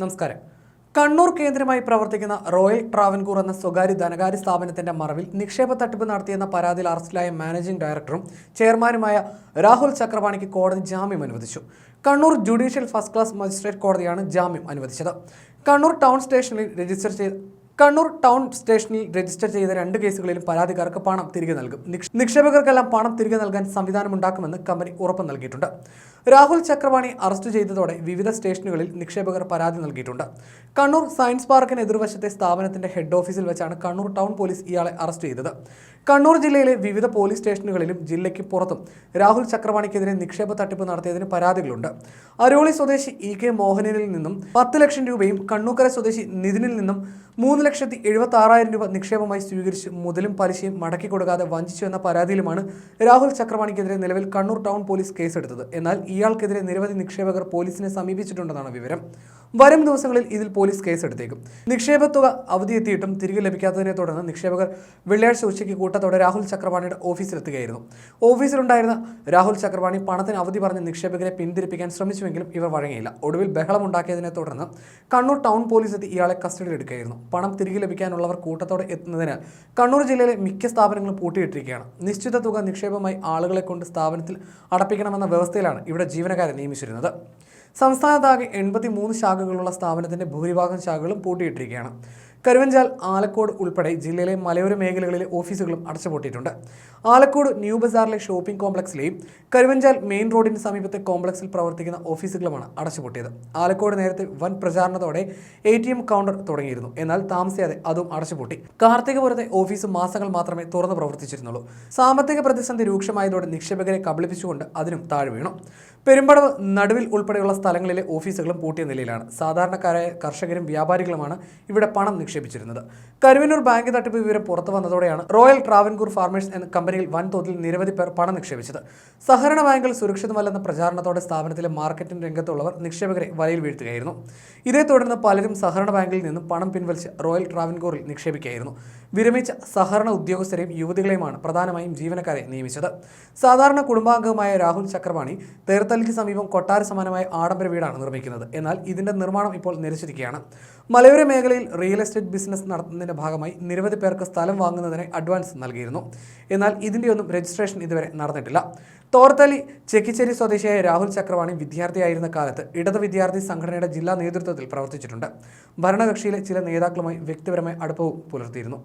നമസ്കാരം. കണ്ണൂർ കേന്ദ്രമായി പ്രവർത്തിക്കുന്ന റോയൽ ട്രാവൻകൂർ എന്ന സ്വകാര്യ ധനകാര്യ സ്ഥാപനത്തിന്റെ മറവിൽ നിക്ഷേപ തട്ടിപ്പ് നടത്തിയെന്ന പരാതിയിൽ അറസ്റ്റിലായ മാനേജിംഗ് ഡയറക്ടറും ചെയർമാനുമായ രാഹുൽ ചക്രവാണിക്ക് കോടതി ജാമ്യം അനുവദിച്ചു. Kannur judicial first class magistrate കോടതിയാണ് ജാമ്യം അനുവദിച്ചത്. കണ്ണൂർ ടൗൺ സ്റ്റേഷനിൽ രജിസ്റ്റർ ചെയ്ത കണ്ണൂർ ടൗൺ സ്റ്റേഷനിൽ രജിസ്റ്റർ ചെയ്ത രണ്ട് കേസുകളിലും പരാതിക്കാർക്ക് പണം തിരികെ നൽകും. നിക്ഷേപകർക്കെല്ലാം പണം തിരികെ നൽകാൻ സംവിധാനമുണ്ടാക്കുമെന്ന് കമ്പനി ഉറപ്പ് നൽകിയിട്ടുണ്ട്. രാഹുൽ ചക്രവാണി അറസ്റ്റ് ചെയ്തതോടെ വിവിധ സ്റ്റേഷനുകളിൽ നിക്ഷേപകർ പരാതി നൽകിയിട്ടുണ്ട്. കണ്ണൂർ സയൻസ് പാർക്കിന് എതിർവശത്തെ സ്ഥാപനത്തിന്റെ ഹെഡ് ഓഫീസിൽ വെച്ചാണ് കണ്ണൂർ ടൗൺ പോലീസ് ഇയാളെ അറസ്റ്റ് ചെയ്തത്. കണ്ണൂർ ജില്ലയിലെ വിവിധ പോലീസ് സ്റ്റേഷനുകളിലും ജില്ലയ്ക്ക് പുറത്തും രാഹുൽ ചക്രവാണിക്കെതിരെ നിക്ഷേപ തട്ടിപ്പ് നടത്തിയതിന് പരാതികളുണ്ട്. അരോളി സ്വദേശി ഇ കെ മോഹനനിൽ നിന്നും പത്ത് ലക്ഷം രൂപയും കണ്ണൂക്കര സ്വദേശി നിതിനിൽ നിന്നും മൂന്ന് ലക്ഷത്തി എഴുപത്തി ആറായിരം രൂപ നിക്ഷേപമായി സ്വീകരിച്ച് മുതലും പലിശയും മടക്കി കൊടുക്കാതെ വഞ്ചിച്ചു എന്ന പരാതിയിലുമാണ് രാഹുൽ ചക്രവാണിക്കെതിരെ നിലവിൽ കണ്ണൂർ ടൗൺ പോലീസ് കേസെടുത്തത്. എന്നാൽ ഇയാൾക്കെതിരെ നിരവധി നിക്ഷേപകർ പോലീസിനെ സമീപിച്ചിട്ടുണ്ടെന്നാണ് വിവരം. വരും ദിവസങ്ങളിൽ ഇതിൽ പോലീസ് കേസെടുത്തേക്കും. നിക്ഷേപ തുക അവധിയെത്തിയിട്ടും തിരികെ ലഭിക്കാത്തതിനെ തുടർന്ന് നിക്ഷേപകർ വെള്ളിയാഴ്ച ഉച്ചയ്ക്ക് കൂട്ടത്തോടെ രാഹുൽ ചക്രവാണിയുടെ ഓഫീസിലെത്തുകയായിരുന്നു. ഓഫീസിലുണ്ടായിരുന്ന രാഹുൽ ചക്രവാണി പണത്തിന് അവധി പറഞ്ഞ് നിക്ഷേപകരെ പിന്തിരിപ്പിക്കാൻ ശ്രമിച്ചുവെങ്കിലും ഇവർ വഴങ്ങിയില്ല. ഒടുവിൽ ബഹളമുണ്ടാക്കിയതിനെ തുടർന്ന് കണ്ണൂർ ടൗൺ പോലീസ് എത്തി ഇയാളെ കസ്റ്റഡിയിലെടുക്കുകയായിരുന്നു. പണം തിരികെ ലഭിക്കാനുള്ളവർ കൂട്ടത്തോടെ എത്തുന്നതിനാൽ കണ്ണൂർ ജില്ലയിലെ മിക്ക സ്ഥാപനങ്ങളും പൂട്ടിയിട്ടിരിക്കുകയാണ്. നിശ്ചിത തുക നിക്ഷേപമായി ആളുകളെ കൊണ്ട് സ്ഥാപനത്തിൽ അടപ്പിക്കണമെന്ന വ്യവസ്ഥയിലാണ് ഇവിടെ ജീവനക്കാരെ നിയമിച്ചിരുന്നത്. സംസ്ഥാനത്താകെ എൺപത്തി മൂന്ന് ശാഖകളുള്ള സ്ഥാപനത്തിന്റെ ഭൂരിഭാഗം ശാഖകളും പൂട്ടിയിട്ടിരിക്കുകയാണ്. കരുവഞ്ചാൽ ആലക്കോട് ഉൾപ്പെടെ ജില്ലയിലെ മലയോര മേഖലകളിലെ ഓഫീസുകളും അടച്ചുപൂട്ടിയിട്ടുണ്ട്. ആലക്കോട് ന്യൂ ബസാറിലെ ഷോപ്പിംഗ് കോംപ്ലക്സിലെയും കരുവഞ്ചാൽ മെയിൻ റോഡിന് സമീപത്തെ കോംപ്ലക്സിൽ പ്രവർത്തിക്കുന്ന ഓഫീസുകളുമാണ് അടച്ചുപൂട്ടിയത്. ആലക്കോട് നേരത്തെ വൻ പ്രചാരണത്തോടെ എ കൗണ്ടർ തുടങ്ങിയിരുന്നു. എന്നാൽ താമസിയാതെ അതും അടച്ചുപൂട്ടി. കാർത്തികപുരത്തെ ഓഫീസ് മാസങ്ങൾ മാത്രമേ തുറന്ന് പ്രവർത്തിച്ചിരുന്നുള്ളൂ. സാമ്പത്തിക പ്രതിസന്ധി രൂക്ഷമായതോടെ നിക്ഷേപകരെ കബളിപ്പിച്ചുകൊണ്ട് അതിനും താഴെ വീണു. പെരുമ്പടവ് നടുവിൽ ഉൾപ്പെടെയുള്ള സ്ഥലങ്ങളിലെ ഓഫീസുകളും പൂട്ടിയ നിലയിലാണ്. സാധാരണക്കാരായ കർഷകരും വ്യാപാരികളുമാണ് ഇവിടെ പണം നിക്ഷേപിച്ചിരുന്നത്. കരുവന്നൂർ ബാങ്ക് തട്ടിപ്പ് വിവരം പുറത്തു വന്നതോടെയാണ് റോയൽ ട്രാവൻകൂർ ഫാർമേഴ്സ് എന്ന കമ്പനിയിൽ വൻതോതിൽ നിരവധി പേർ പണം നിക്ഷേപിച്ചത്. സഹകരണ ബാങ്കുകൾ സുരക്ഷിതമല്ലെന്ന പ്രചാരണത്തോടെ സ്ഥാപനത്തിലെ മാർക്കറ്റിംഗ് രംഗത്തുള്ളവർ നിക്ഷേപകരെ വലയിൽ വീഴ്ത്തുകയായിരുന്നു. ഇതേ തുടർന്ന് പലരും സഹകരണ ബാങ്കിൽ നിന്നും പണം പിൻവലിച്ച് റോയൽ ട്രാവൻകൂറിൽ നിക്ഷേപിക്കുകയായിരുന്നു. വിരമിച്ച സഹകരണ ഉദ്യോഗസ്ഥരെയും യുവതികളെയുമാണ് പ്രധാനമായും ജീവനക്കാരെ നിയമിച്ചത്. സാധാരണ കുടുംബാംഗമായ രാഹുൽ ചക്രവാണി തേർത്തലിക്ക് സമീപം കൊട്ടാര സമാനമായ ആഡംബര വീടാണ് നിർമ്മിക്കുന്നത്. എന്നാൽ ഇതിന്റെ നിർമ്മാണം ഇപ്പോൾ നിരച്ചിരിക്കുകയാണ് മലയോര മേഖലയിൽ റിയൽ എസ്റ്റേറ്റ് ബിസിനസ് നടത്തുന്നതിന്റെ ഭാഗമായി നിരവധി പേർക്ക് സ്ഥലം വാങ്ങുന്നതിന് അഡ്വാൻസ് നൽകിയിരുന്നു. എന്നാൽ ഇതിന്റെയൊന്നും രജിസ്ട്രേഷൻ ഇതുവരെ നടന്നിട്ടില്ല. തോർത്തലി ചെക്കിച്ചേരി സ്വദേശിയായ രാഹുൽ ചക്രവാണി വിദ്യാർത്ഥിയായിരുന്ന കാലത്ത് ഇടത് വിദ്യാർത്ഥി സംഘടനയുടെ ജില്ലാ നേതൃത്വത്തിൽ പ്രവർത്തിച്ചിട്ടുണ്ട്. ഭരണകക്ഷിയിലെ ചില നേതാക്കളുമായി വ്യക്തിപരമായ അടുപ്പവും പുലർത്തിയിരുന്നു.